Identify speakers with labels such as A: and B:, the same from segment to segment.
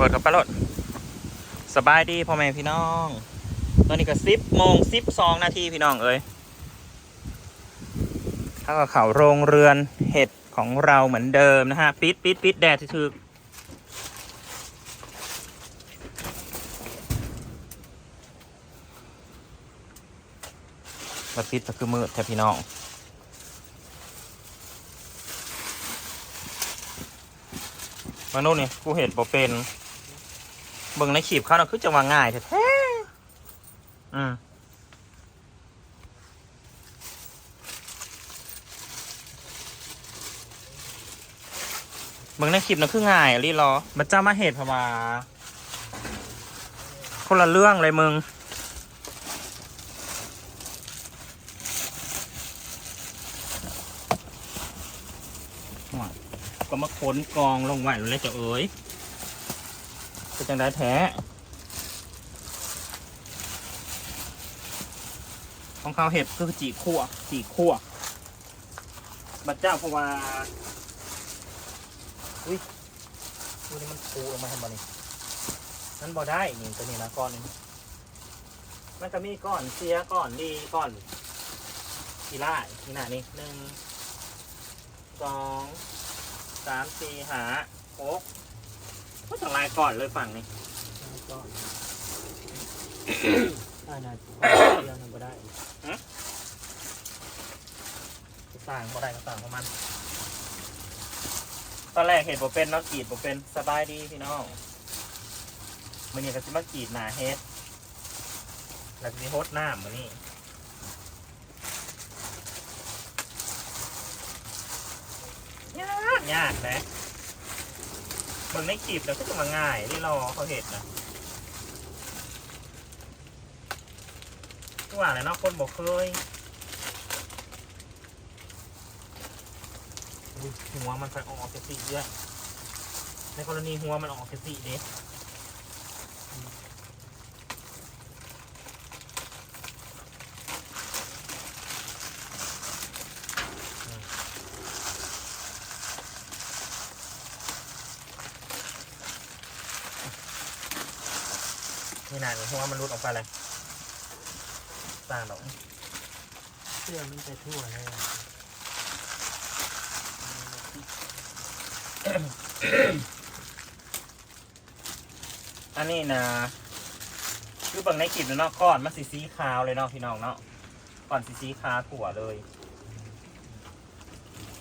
A: ปิดกับปลารถสบายดีพ่อแม่พี่น้อง ตอนนี้ก็สิบโมงสิบสองนาทีพี่น้องเอ้ยถ้าก็เขาโรงเรือนเห็ดของเราเหมือนเดิมนะฮะ ปิดปิดปิดแดดทึกๆถ้าปิดก็คือมืดแท้พี่น้องบางโน่นนี่กูเห็นบ่เป็น บิ่งในขีบเขาเน่ะคือจะว่าง่ายแท้ๆอืมเบิ่งในคลิปน่ะคือง่ายอะลีรอมันจะมาเหตุพะว่าคนละเรื่องเลยมึง ก็มาขนกองลงไว้แล้วจะเอ๋ย จังได้แท้ของเขาเห็ดคือจีขั่วจีขั่วบัดเจ้าเพราะว่าอุ้ยดูนี่มันปูลงมาทำไมนี่นั่นบ่ได้นี่ตัวนี้นะก้อนนี้มันจะมีก้อนเสียก้อนดีก้อนกีล่าทีหน้านี่หนึ่งสองสามสี่หาหก ก็ต้องลายก่อนเลยฝั่งนี้
B: ก็ได้นะเดียวนึงก็ได้
A: สั่งบ่ได้ก็สั่งของมัน ตอนแรกเห็นบ่เป็นเนาะกรีดบ่เป็นสบายดีพี่น้องมันนี่ก็สิมากรีดหนาเฮ็ดแล้วก็สิโฮดน้ำมื้อนี้ยากยากนะ เบิ่งในคลิปแล้วก็จะมาง่ายที่รอเขาเห็ดนะทุกอย่างเลยเนาะคนบอกเคยหัวมันไปออกเกสีเยอะในกรณีหัวมันออกเกสีเด็ นี่นะหัวมันรุดออกไปเลยต่างดอก
B: เสื้อมันจะทั่วเลย
A: อันนี้นะคือบางในคลิปเนาะก้อนมันสีสีขาวเลยเนาะพี่น้องเนาะก่อนสีสีขาวถั่วเลย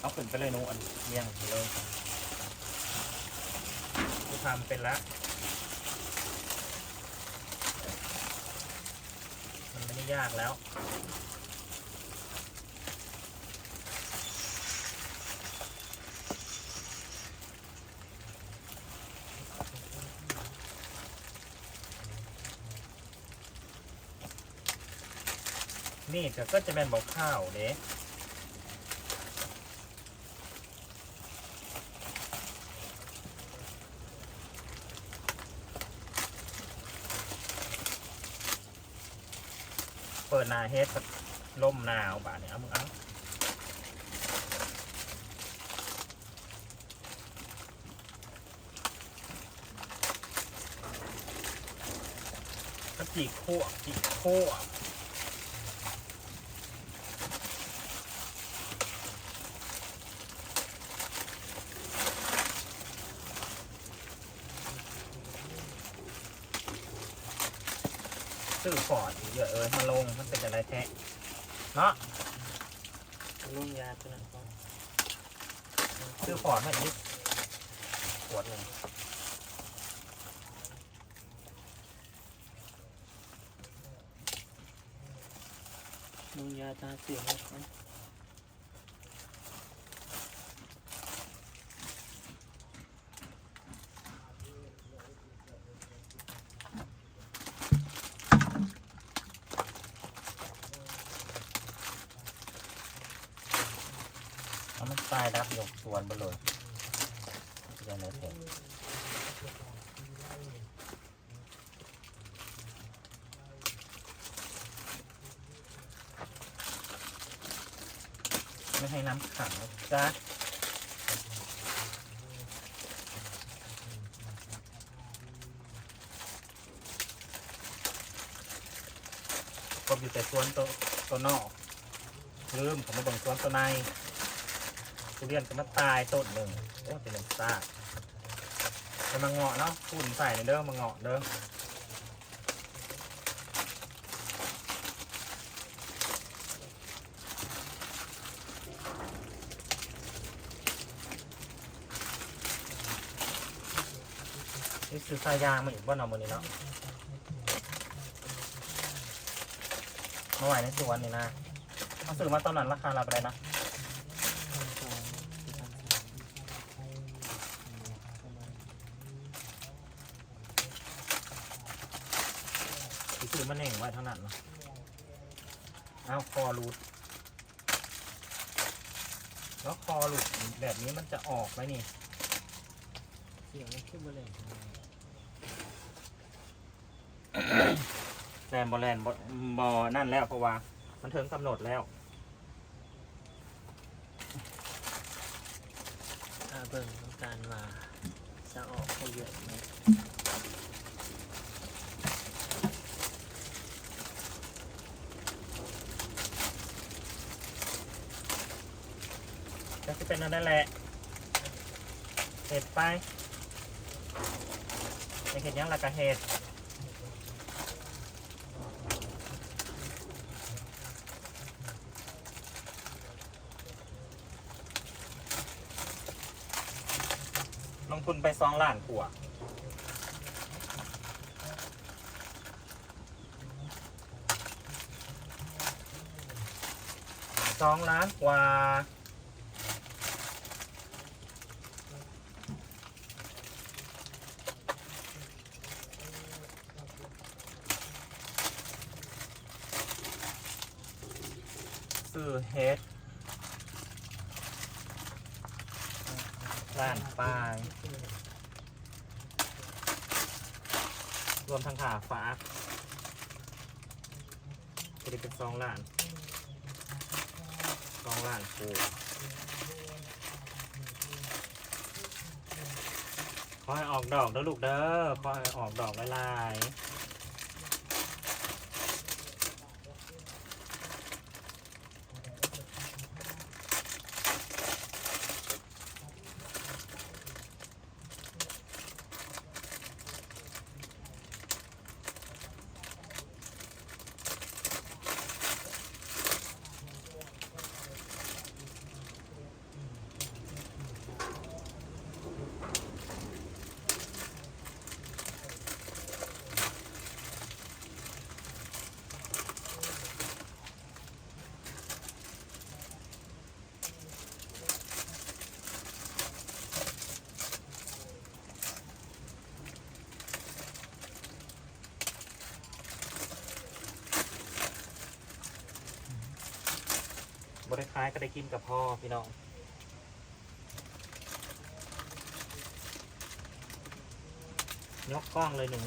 A: เอาขึ้นไปเลยหนูอันเลี้ยงไปเลยกูทำเป็นละมันไม่ได้ ยากแล้ว นี่ก็ก็จะเป็นบอกข้าวเด้ ปิดนาเฮ็ดล่มนาวบาดเนี่ยเอามึงเอาจีคั่วจีคั่ ซื้อฟอร์ดเยอะเอ้ยมาลงมันเป็นอะไรแท้เนาะ
B: นุ่งยาตัวนั้นก็
A: ซื้อฟอร์ดมาอีกขวดหนึ่ง
B: นุ่งยาตาเสียงแล้วก็
A: เมันตายรับยกส่วนไปเลยยังไงเพ่งไม่ให้น้ำขังนะจ๊ะก็อยู่แต่ส่วนตัวตัวนอกลืมผมมาบ่งส่วนตัวใน ทุเรียนก็มาตายต้นหนึ่งโอ้เป็นลมซ่าจะมาเงาะเนาะฝุ่นใส่เด้อมาเงาะเด้อนี่คือสายยางมาอีกบ้านเอามือนี้เนาะมาไหวในสวนนี่นะมาซื้อมาตอนนั้นราคาเราไปเลยนะ ซื้อมันเองไว้เท่านั้นเนาะเอาคอรูดแล้วคอหลุดแบบนี้มันจะออกไหมนี่
B: เสียงขึ้นมาเลย
A: แลนบอแลนบอบอนั่นแล้วเพราะว่า มันถึงกำหนดแล้ว
B: อาเบิ่งต้องการว่าจะออกเขาเยอะไหม
A: จะจะเป็นนั่นแหละเห็ดไปเห็ดยังละกะเห็ดลงทุนไปสองล้านกว่าสองล้านกว่า ซื้อเฮดล้านปลาย รวมทั้งขาฝาจะได้เป็นสองล้านสองล้านกูขอให้ออกดอกเด้อลูกเด้อขอให้ออกดอกหลายๆ บริคล้ายก็ได้กินกับพ่อพี่น้องยกกล้องเลยหนึ่ง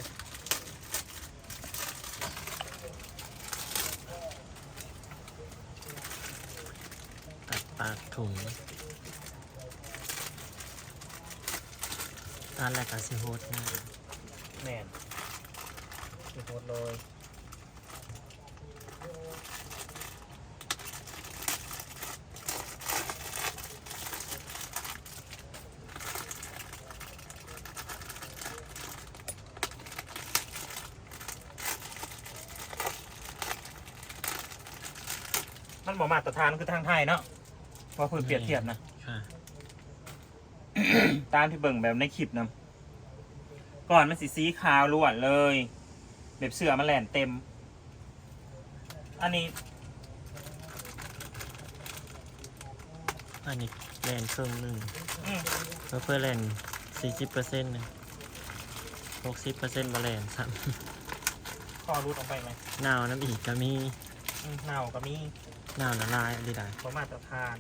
B: ตัดปากถุงตอนแรกก็สิโฮดหน้า
A: แม่นมีโพดเลย มันบอกมาตรฐานคือทางไทยเนาะว่าเพื่อเปรียบเทียบนะ
B: ค่ะ
A: ตามที่เบิ่งแบบในคลิปนะก่อนมันสีสีขาวล้วนเลย แบบเสือมันแหลนเต็ม อันนี้
B: อันนี้แลนครึ่งหนึ่ง
A: อืม
B: เพื่อเพื่อแลนสี่สิบเปอร์เซ็นต์นะหกสิบเปอร์เซ็นต์มาแลนซ้
A: คอรูดออกไปไหมำ
B: หนาวน้ำอีกก็มี
A: อืมเน่าก็มี
B: ห นาวละลายอะไรได้
A: ประมาตรฐาน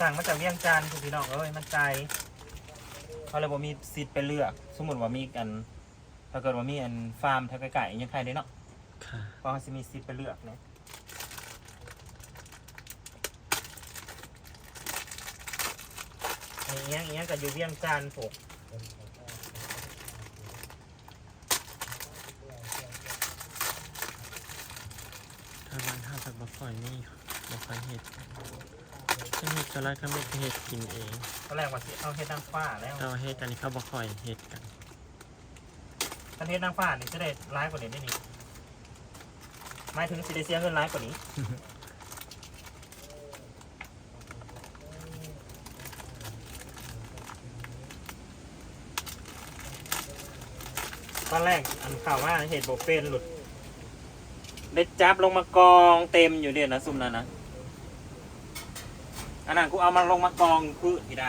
A: สั่งมาจากเวียงจันทร์คุณพี่น้องเอ้ยมันไกลเขาเลยบอกมีสิทธิ์ไปเลือก สมมติว่ามีกัน ถ้าเกิดว่ามีอันฟาร์มแถวไก่ๆยังใครได้เนาะ
B: ค่ะ
A: เพราะเขาจะมีสิทธิ์ไปเลือกเนาะอันนี้อย่างเงี้ยกับอยู่เวียงจันทร์ผม
B: บ่ค่อยมีบ่ค่อยเฮ็ดถ้าเฮ็ดก็ร้านเขาไม่เฮ็ดกินเอง
A: ตอนแรกว่าสิเอาเฮ็ดนางฟ้าแล้ว
B: แต่ว่าเฮ็ดอันนี้เขาบ่ค่อยเฮ็ดกัน
A: ถ้าเฮ็ดนางฟ้านี่จะได้ร้ายกว่านี้ได้นี่หมายถึงสิได้เสียเงินร้ายกว่านี้ตอนแรกอันข่าวว่าเหตุโบเป็นหลุด ได้จับลงมากองเต็มอยู่เดียวนะซุ่มนั้นนะอันนั้นกูเอามาลงมากองคือที่ไหน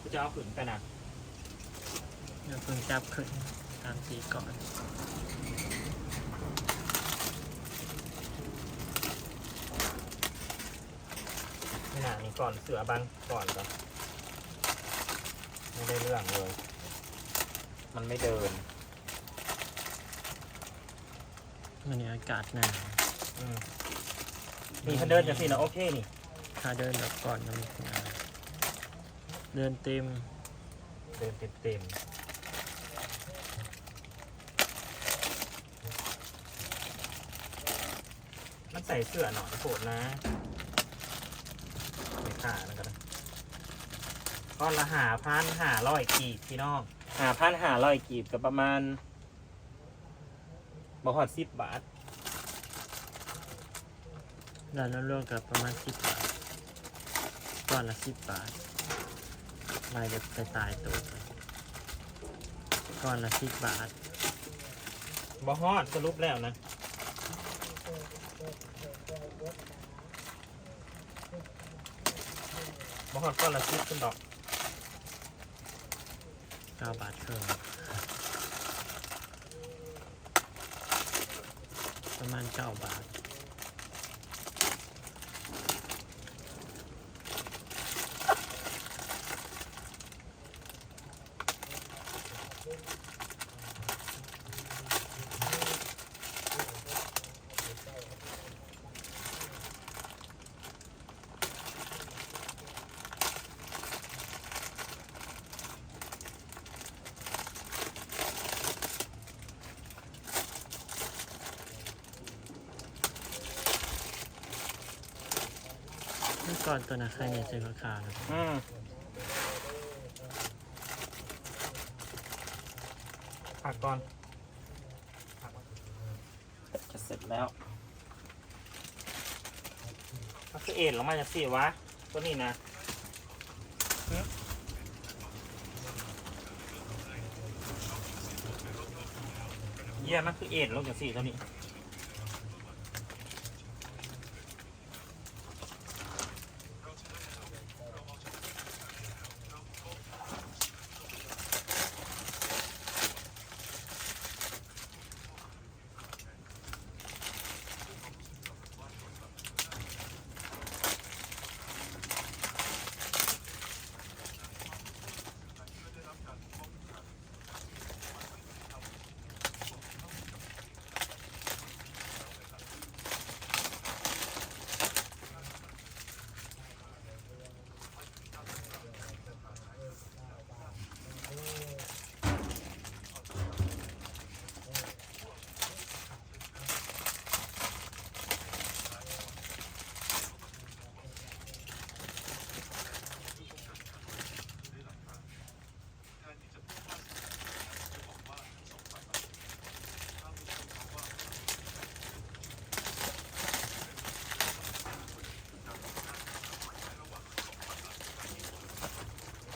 A: กูจะเอาขืนไปนะ
B: เดี๋ยวเพิ่งจับขึ้นตามทีก่อน
A: นี่นะนี่ก่อนเสือบังก่อนก่อนไม่ได้เรื่องเลย มันไม่เดิน
B: วันนี้อากาศหนาว
A: อืมนี่ถ้าเดินอย่างที่นะโอเคนี่
B: ถ้าเดินแบบก่อนมันหนาวเดินเต็ม
A: เดินเต็มๆมันใส่เสื้อหน่อยโผดนะไม่ขาดนะกันนะก้อนละหาพันหาร้อยกีบพี่น้องหาพันหาร้อยกีบกับประมาณ บ่หอดสิบบาท
B: ด้านนั้นรวมกับประมาณสิบบาทก้อนละสิบบาทลายแบบตายตายๆตัวไปก้อนละสิบบาท
A: บ่ฮอดสรุปแล้วนะบ่ฮอดก้อนละสิบขึ้นดอก
B: เก้าบาทครึ่งประมาณเก้า บา ก่อนตัวนะใครเนี่ยใช้ราคาครับ
A: อืมผักก่อนผักก่อนจะเสร็จแล้วมันคือเอ็นลงมาจากสี่วะ ตัวนี้นะหึเยี่ยมมันคือเอ็นลงจากสี่ตัวนี้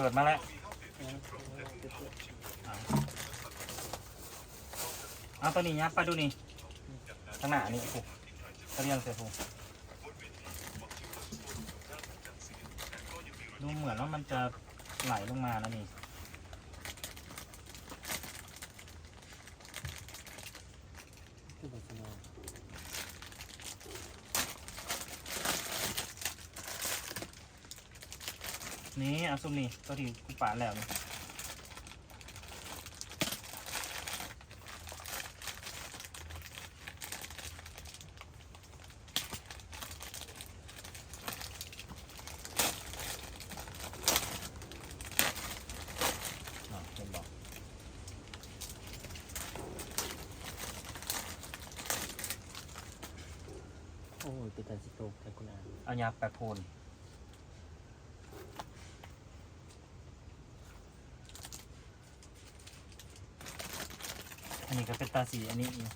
A: ปิดมาแล้วเอาตัวนี้ยับไปดูนี่ข้างหน้านี่ผูกเรียงเสียผูกดูเหมือนว่ามันจะไหลลงมาแล้วนี่ นี่เอาซุ่มนี่ตัวที่กูปาดแล้วนี่อะเห็นบอกเอายับไปพูน อันนี้ก็เป็นตาสีอันนี้อยู่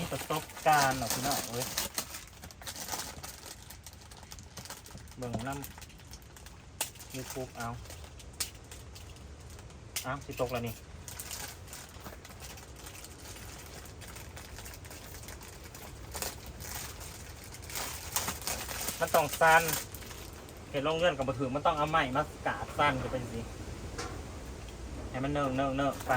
A: มีประสบการณ์หรอกพี่น้องเว้ยเบิ่งน้ำยูทูบเอาเอาสิตกแล้วนี่ มันต้องสั้นเห็นลงเลื่อนกับบัถือมันต้องเอาใหม่มากาดสั้นจะเป็นสิให้มันเนิ่งเนิ่งเนิ่งไป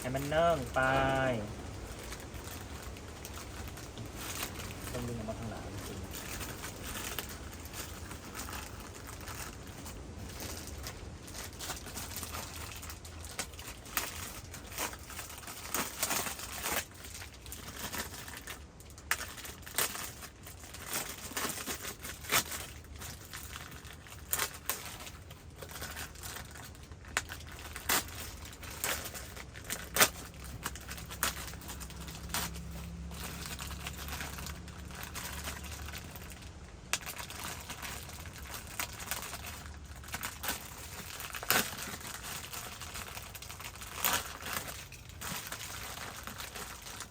A: ให้มันเนิ่งไปต้องดึงออกมาทางหลังจริง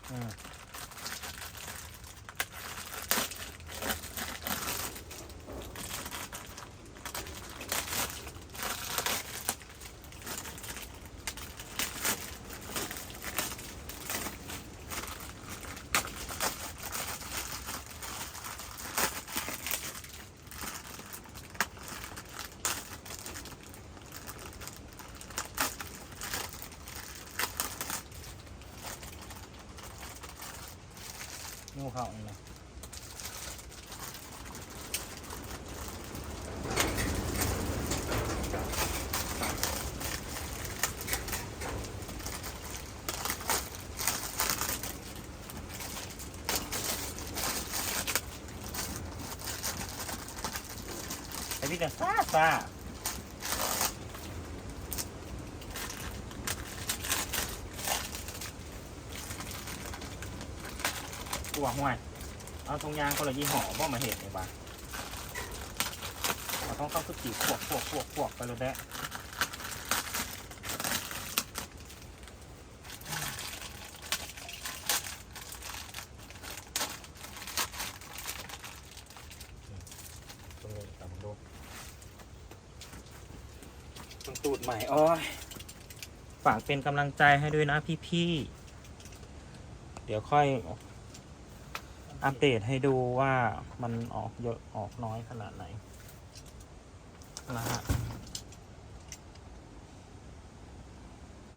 A: อื มงูเข้านี่นะ ไอ้พี่จะซ่าซ่าตัวห่วยเอาทงยางคนละยี่ห้อว่ามาเห็ดในบ้าเราต้องเข้าสุกีพวกพวกพวกพวกไปเลยแด้ตรงนี้ตามดูตรงตูดใหม่อ้อยฝากเป็นกำลังใจให้ด้วยนะพี่ๆ เดี๋ยวค่อย อัปเดตให้ดูว่ามันออกเยอะออกน้อยขนาดไหนนะฮะ